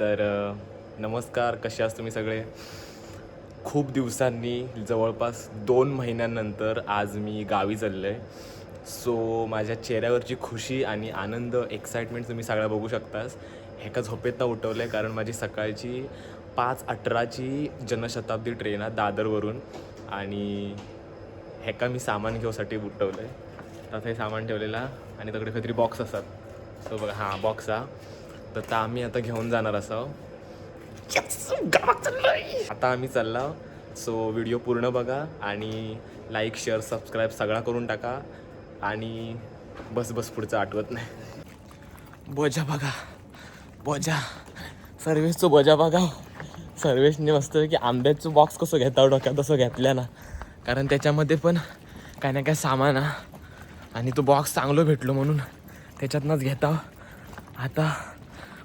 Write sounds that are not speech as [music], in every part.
तर नमस्कार कसे आहात तुम्ही सगळे? खूप दिवसांनी जवळपास दोन महिन्यांनंतर आज मी गावी चाललो आहे सो माझ्या चेहऱ्यावरची खुशी आणि आनंद एक्साइटमेंट तुम्ही सगळ्या बघू शकतास. ह्याका झोपेतनं उठवलं आहे कारण माझी सकाळची पाच अठराची जनशताब्दी ट्रेन आहे दादरवरून आणि ह्याका मी सामान घेऊसाठी उठवलं आहे आता हे सामान ठेवलेला आणि तकडे काहीतरी बॉक्स असतात. सो बघा हां बॉक्स हा. तर ता आम्ही आता घेऊन जाणार असाव आता आम्ही चालला. सो व्हिडिओ पूर्ण बघा आणि लाईक शेअर सबस्क्राईब सगळा करून टाका. आणि बस बस पुढचं आठवत नाही. बोजा बघा. बोजा. सर्वेशचं बोजा बघा सर्वेशने मस्त की आंब्याचं बॉक्स कसं घेता डोक्यात तसं घेतल्या ना. कारण त्याच्यामध्ये पण काय ना काय सामान हा आणि तो बॉक्स चांगलं भेटलो म्हणून त्याच्यातनंच घेता आता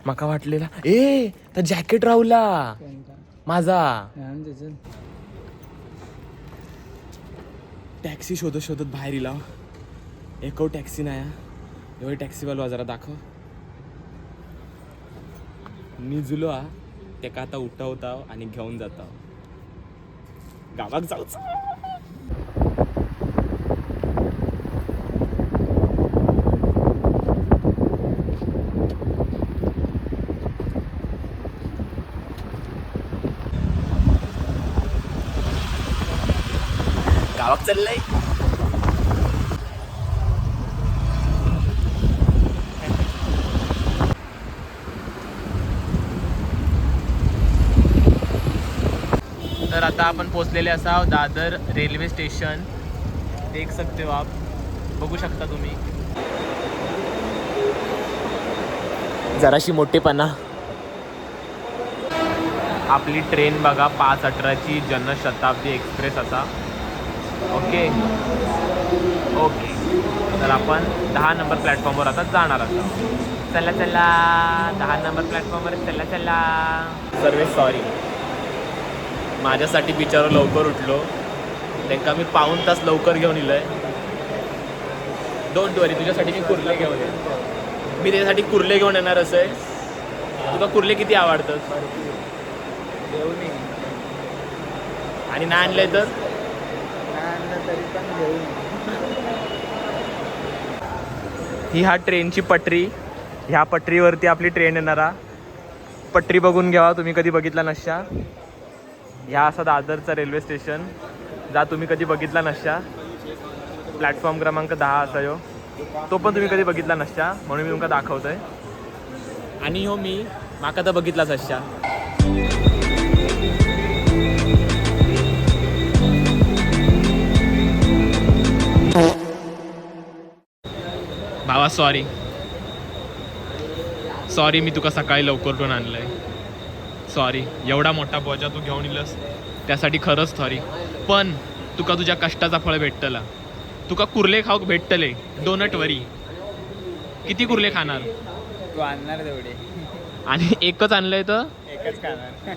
मका वाटलेला. ए तर जॅकेट राहुला. माझा. टॅक्सी शोधत शोधत बाहेर इला. एको टॅक्सी नाही हा. एवढी टॅक्सीवालो जरा दाखव. निजलो हा ते आता उठवता आणि घेऊन जाताव. गावात जाऊच गावात चाललंय तर आता आपण पोचलेले असाव दादर रेल्वे स्टेशन. देख सकते हो आप. बघू शकता तुम्ही. जराशी मोठेपणा. आपली ट्रेन बघा पाच अठराची जनशताब्दी एक्सप्रेस असा ओके? ओके. तर आपण दहा नंबर प्लॅटफॉर्मवर आता जाणार आहोत. चला चला. दहा नंबर प्लॅटफॉर्मवर. चला चला. सर्वे सॉरी माझ्यासाठी बिचारो लवकर उठलो. त्यांना मी पाऊन तास लवकर घेऊन इलोय. डोंट वरी तुझ्यासाठी मी कुर्ले घेऊन येईन. मी त्याच्यासाठी कुर्ले घेऊन येणार असं आहे. तुला कुर्ले किती आवडतात? आणि नाही आणलंय तर? ही हा ट्रेनची पटरी. ह्या पटरीवरती आपली ट्रेन येणारा. पटरी बघून घ्यावा तुम्ही कधी बघितला नशा ह्या असा दादरचा रेल्वे स्टेशन जा तुम्ही कधी बघितला नशा प्लॅटफॉर्म क्रमांक दहा असा यो. तो पण तुम्ही कधी बघितला नसता म्हणून मी तुमका दाखवतोय. आणि हो मी माका तर बघितलाच असता. भावा सॉरी सॉरी मी तुका सकाळी लवकर उठून आणलंय. सॉरी एवढा मोठा बोजा तू घेऊन इलस त्यासाठी खरंच सॉरी पण तुका तुझ्या कष्टाचा फळ भेटतला. तुका कुर्ले खाऊक भेटतले डोनट वरी. किती कुर्ले खाणार? तू आणणार तेवढे. आणि एकच आणलंय तर? एकच खाणार.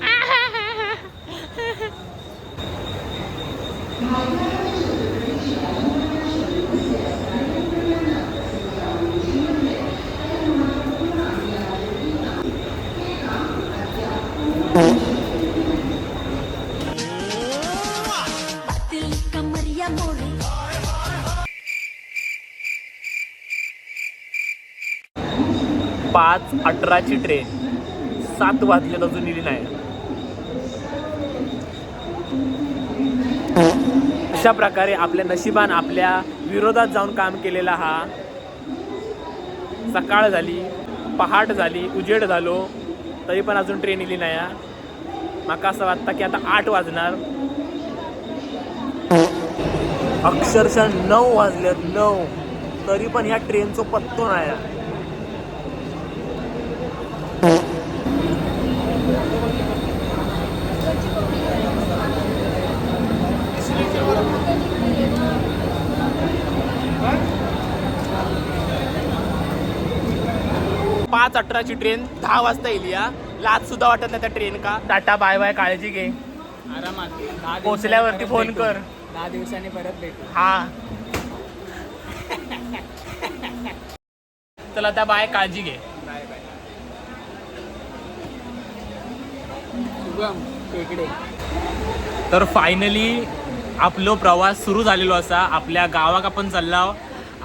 [laughs] [laughs] पाच अठराची ट्रेन सात वाजले अजून इली नाही अशा प्रकारे आपल्या नशिबान आपल्या विरोधात जाऊन काम केलेला हा सकाळ झाली पहाट झाली उजेड झालो. तरी पण अजून ट्रेन इली नाही. माका असं वाटतं की आता आठ वाजणार अक्षरशः नऊ वाजले नऊ तरी पण ह्या ट्रेनचं पत्तो नाही हा. पाच अठराची ट्रेन दहा वाजता येईल या लाज सुद्धा वाटत नाही त्या ट्रेन का? टाटा बाय बाय काळजी घे. आरामात. पोचल्यावरती फोन. कर. दहा दिवसांनी परत भेटू. हा. चला त्या बाय काळजी घे. बाय बाय शुभम टेकडे तर फायनली आपलो प्रवास सुरू झालेलो असा. आपल्या गावाक आपण चाललो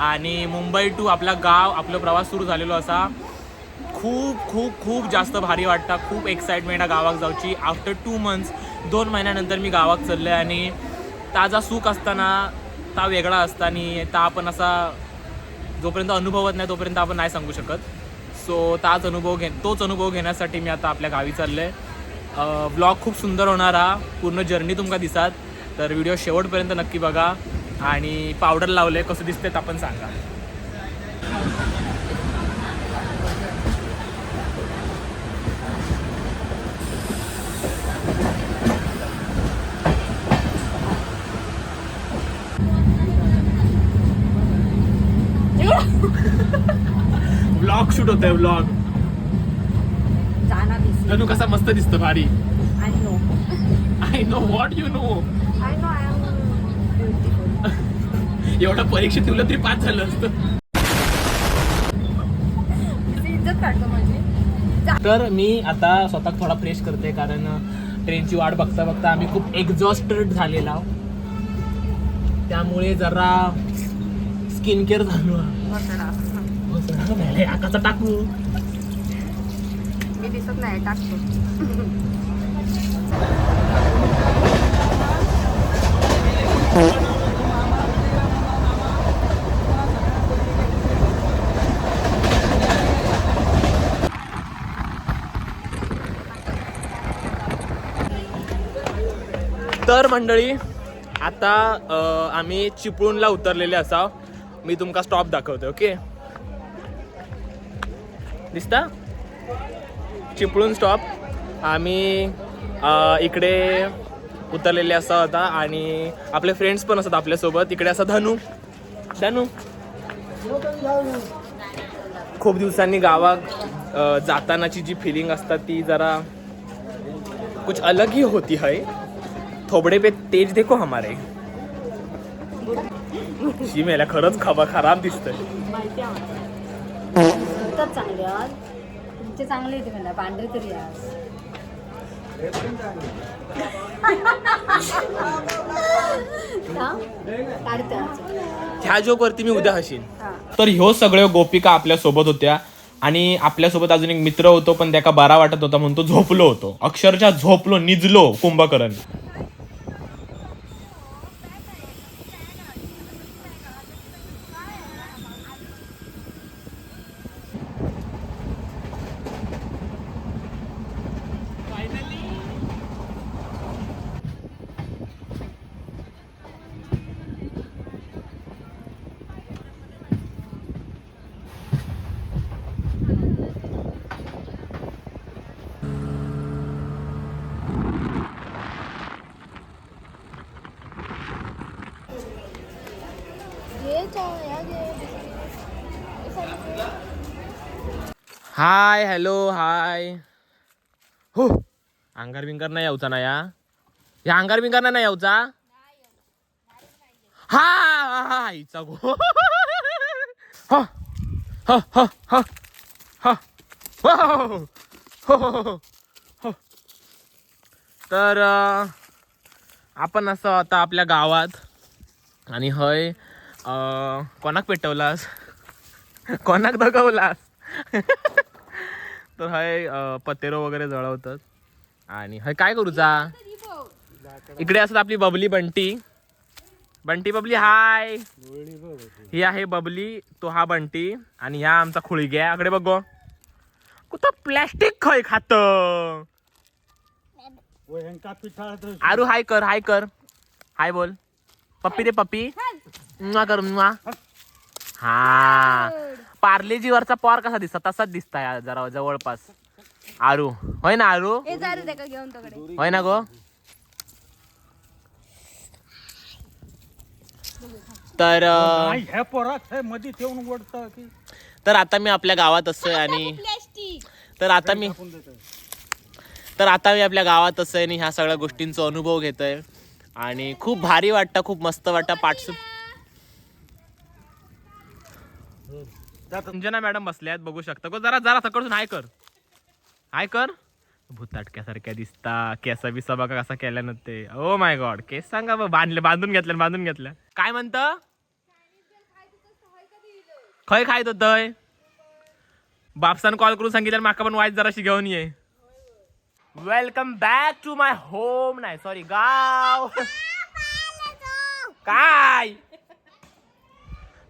आणि मुंबई टू आपला गाव आपला प्रवास सुरू झालेलो असा. खूप खूप खूप जास्त भारी वाटतं. खूप एक्साइटमेंट आहे गावाक जाऊची. आफ्टर टू मंथ्स दोन महिन्यानंतर मी गावाक चाललो आहे आणि ताजा सुख असताना ता वेगळा असताना ता आपण असा जोपर्यंत अनुभवत नाही तोपर्यंत आपण नाही सांगू शकत. सो ताच अनुभव घे तोच अनुभव घेण्यासाठी मी आता आपल्या गावी चाललो आहे ब्लॉग खूप सुंदर होणार हा. पूर्ण जर्नी तुमका दिसात. तर व्हिडिओ शेवटपर्यंत नक्की बघा. आणि पावडर लावले कसं दिसते ते आपण सांगा. शूट होतोय ब्लॉग जाना कसा मस्त दिसतो भारी. I know I know what you know I know I am एवढं परीक्षेत तुला तरी पास झालं असतं. इज्जत काढतो माझी. तर मी आता स्वतः थोडा फ्रेश करते कारण ट्रेनची वाट बघता बघता आम्ही खूप एक्झॉस्टेड झालेला आहोत. त्यामुळे जरा स्किन केअर झालो आकाचा टाकू मी दिसत नाही टाकतो. तर मंडळी आता आम्ही चिपळूणला उतरलेले असाव. मी तुमका स्टॉप दाखवते ओके दिसता? चिपळूण स्टॉप आम्ही इकडे उतरलेले असा होता आणि आपले फ्रेंड्स पण असतात आपल्यासोबत. इकडे असा धनु. धनू. खूप दिवसांनी गावात जातानाची जी फिलिंग असतात ती जरा कुछ अलग ही होती है. थोबडे पे तेज देखो हमारे. शी मेला खरंच खबा खराब दिसतंय. तर चांगले आज. तुमचे चांगले येते मला पांढरे तरी आज. काढते ह्या जोक वरती मी उद्या हसीन हा. तर ह्यो सगळ्या गोपिका आपल्यासोबत होत्या आणि आपल्यासोबत अजून एक मित्र होतो पण त्याका बरा वाटत होता म्हणून तो झोपलो होतो. अक्षरशः झोपलो निजलो कुंभकरण. Hi hello hi. हो अंगार बिंगार नाही यावचा ना या? या अंगार बिंगार नाही यावचा हा हा, हा हिचा गो. हा हा हा हा हा. हो, हो, हो, हो. तर आपण असं आता आपल्या गावात आणि हय कोणाक पेटवलास? कोणाक दगवलास? तर हय पतेरो वगैरे जळवतात. आणि हय काय करूचा इकडे असत आपली बबली बंटी. बंटी बबली हाय. ही आहे बबली तो हा बंटी. आणि ह्या आमचा खुळग्या आकडे बघ. कुठं प्लॅस्टिक खय खात? आरू हाय कर हाय कर. हाय बोल. पप्पी दे पप्पी. मुआ कर मुआ. हा. पार्लेजी वरचा पॉर कसा दिसता? तसाच दिसता या जरा जवळपास. आरू. होय ना आरू? घेऊन तकडे. होय ना गो? तर अं, ह्या पोरात हे मध्ये ठेवून ओढतं की? तर आता मी आपल्या गावात असतोय आणि तर आता मी तर आता मी आपल्या गावात असतोय आणि ह्या सगळ्या गोष्टींचा अनुभव घेतोय. आणि खूप भारी वाटतं खूप मस्त वाटतं पार्टिसिप अंजना मॅडम बसल्यात बघू शकता. गो जरा जरा सकडून हाय कर. हाय कर. भूताटक्यासारख्या दिसता. केसा बिसा बघा कसा केल्यानं ते. ओ माय गॉड केस सांगा बांधले बांधून घेतल्या बांधून घेतल्या. काय म्हणत? खय खायत होतय? बापसान कॉल करून सांगितलं माका पण वाईट जराशी घेऊन ये. Welcome back to my home नाही सॉरी गाव. [laughs] काय?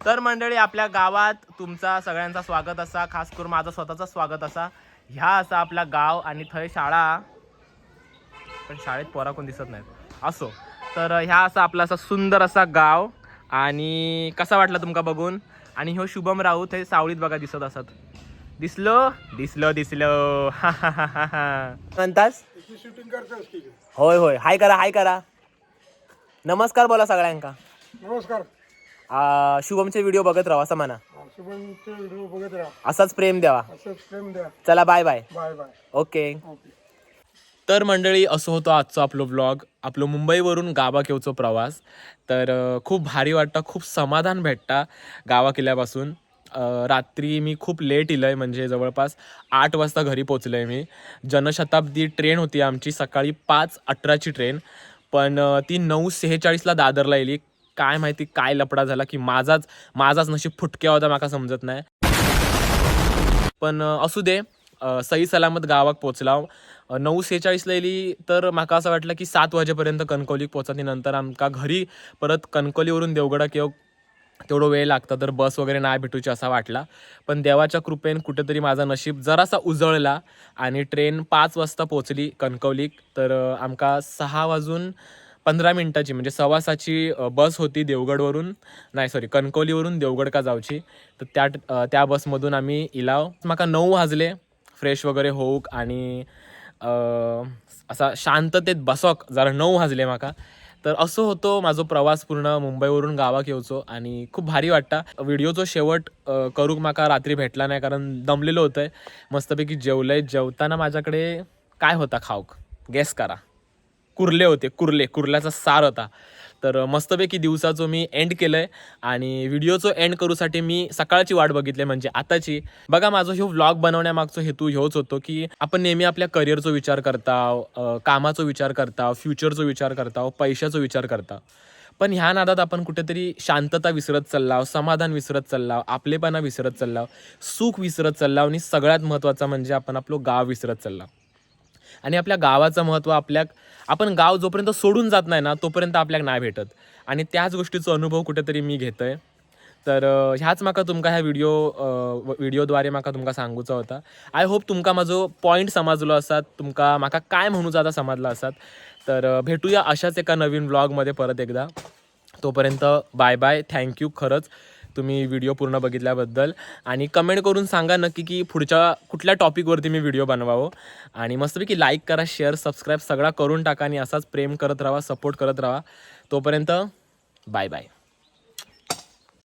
तर मंडळी आपल्या गावात तुमचा सगळ्यांचा स्वागत असा. खास करून माझं स्वतःचा स्वागत असा. ह्या असा आपला गाव आणि थंय शाळा. पण शाळेत पोरा कोण दिसत नाहीत. असो. तर ह्या असा आपला असा सुंदर असा गाव. आणि कसा वाटला तुमका बघून? आणि ह्यो शुभम राऊत हे सावळीत बघा दिसत असत. दिसलो? दिसलो दिसलो. हा हा हा हा हा. म्हणतास? होय होय. हाय करा हाय करा. नमस्कार बोला सगळ्यांका. नमस्कार. आ, शुभमचे व्हिडिओ बघत राहा असं म्हणा. शुभमचे व्हिडिओ बघत राहा. असाच प्रेम द्यावा. असंच प्रेम द्या. चला bye bye bye bye okay okay तर मंडळी असं होतं आजचं आपलं व्लॉग आपलं मुंबईवरून गावा केवचं प्रवास. तर अं, खूप भारी वाटतं खूप समाधान भेटता गावा किल्ल्यापासून अं, रात्री मी खूप लेट इलं आहे म्हणजे जवळपास आठ वाजता घरी पोचलो आहे मी. जनशताब्दी ट्रेन होती आमची सकाळी पाच अठराची ट्रेन पण अं, ती नऊ सेहेचाळीसला दादरला येली काय माहिती काय लपडा झाला की माझाच माझाच नशीब फुटक्या होता माका समजत नाही. पण असू दे सई सही सलामत गावात पोचला नऊ सेहेचाळीसला येली तर माका असं वाटलं की सात वाजेपर्यंत कणकवलीक पोचत नंतर आमका घरी परत कणकवलीवरून देवगडा किंवा तेवढं वेळ लागतं तर बस वगैरे नाही भेटूची असा वाटला. पण देवाच्या कृपेन कुठेतरी माझा नशीब जरासा उजळला आणि ट्रेन पाच वाजता पोचली कणकवलीक. तर आमका सहा वाजून पंधरा मिनटाची म्हणजे सवासाची बस होती देवगडवरून नाही सॉरी कणकवलीवरून देवगड का जावची. तर त्या त्या बसमधून आम्ही इलाव म्हाका नऊ वाजले फ्रेश वगैरे होऊक आणि असा शांततेत बसोक जरा नऊ वाजले म्हाका तर असं होतो माझो प्रवास पूर्ण मुंबईवरून गावाक येवचो आणि खूप भारी वाटता. व्हिडिओचो शेवट करूक म्हाका रात्री भेटला नाही कारण दमलेलो होतं मस्तपैकी जेवलंय जेवताना माझ्याकडे काय होता खाऊक? गेस करा. कुर्ले होते कुर्ले कुर्ल्याचा सार होता. तर मस्तपैकी दिवसाचं मी एंड आहे आणि व्हिडिओचं एंड करूसाठी मी सकाळची वाट बघितली म्हणजे आताची. बघा माझा ह्यो व्लॉग बनवण्यामागचो हेतू ह्योच होतो की आपण नेहमी आपल्या करिअरचा विचार करताव कामाचा कामाचो विचार करताव फ्युचरचो विचार करताव पैशाचा विचार करता पण ह्या नादात आपण कुठेतरी शांतता विसरत चाललाव समाधान विसरत चाललाव आपलेपणा विसरत चाललाव सुख विसरत चाललाव आणि सगळ्यात महत्त्वाचं म्हणजे आपण आपलं गाव विसरत चाललाव. आणि आपल्या गावाचं महत्त्व आपल्या आपण गाव जोपर्यंत सोडून जात नाही ना तोपर्यंत आपल्याला नाही भेटत. आणि त्याच गोष्टीचा अनुभव कुठेतरी मी घेतोय. तर ह्याच म्हाका तुमका ह्या व्हिडिओ व्हिडिओद्वारे म्हाका तुमका सांगूचा होता. आय होप तुमका माझो पॉईंट समजलो असतात तुमका म्हाका काय म्हणूचा आता समजला असतात तर भेटूया अशाच एका नवीन व्लॉगमध्ये परत एकदा. तोपर्यंत बाय बाय थँक्यू खरंच. तुम्ही व्हिडिओ पूर्ण बघितल्याबद्दल. आणि कमेंट करून सांगा नक्की की पुढच्या कुठल्या टॉपिकवरती मी व्हिडिओ बनवावं. आणि मस्तपैकी लाईक करा शेअर सबस्क्राईब सगळा करून टाका आणि असाच प्रेम करत राहा सपोर्ट करत राहा. तोपर्यंत बाय बाय